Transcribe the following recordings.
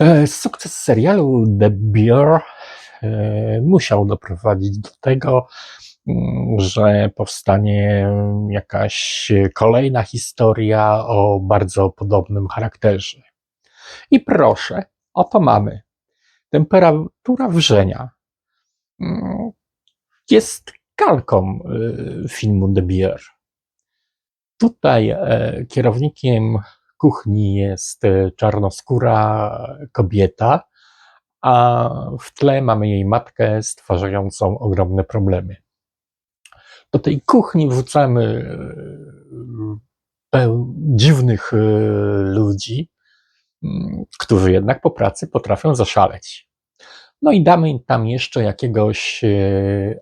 E, Sukces serialu The Bear e, musiał doprowadzić do tego, mm, że powstanie jakaś kolejna historia o bardzo podobnym charakterze. I proszę, oto mamy. Temperatura wrzenia mm, jest kalką e, filmu The Bear. Tutaj kierownikiem kuchni jest e, czarnoskóra kobieta, a w tle mamy jej matkę stwarzającą ogromne problemy. Do tej kuchni wrzucamy e, dziwnych e, ludzi, mm, którzy jednak po pracy potrafią zaszaleć. No i damy tam jeszcze jakiegoś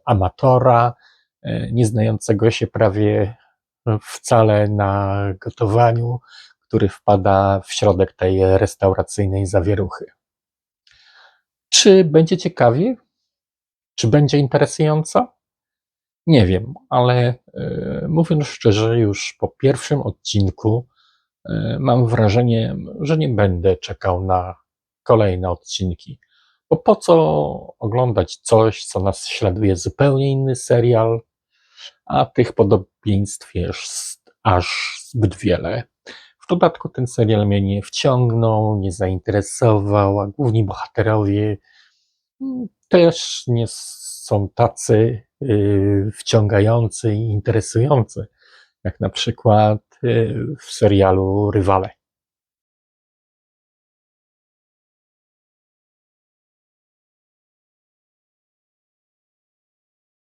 amatora, e, nie znającego się prawie wcale na gotowaniu, który wpada w środek tej restauracyjnej zawieruchy. Czy będzie ciekawie? Czy będzie interesująco? Nie wiem, ale e, mówiąc szczerze, już po pierwszym odcinku e, mam wrażenie, że nie będę czekał na kolejne odcinki. Bo po co oglądać coś, co nas śladuje zupełnie inny serial, a tych podobieństw jest aż zbyt wiele. W dodatku ten serial mnie nie wciągnął, nie zainteresował, a główni bohaterowie mm, też nie są tacy y, wciągający i interesujący, jak na przykład y, w serialu Rywale.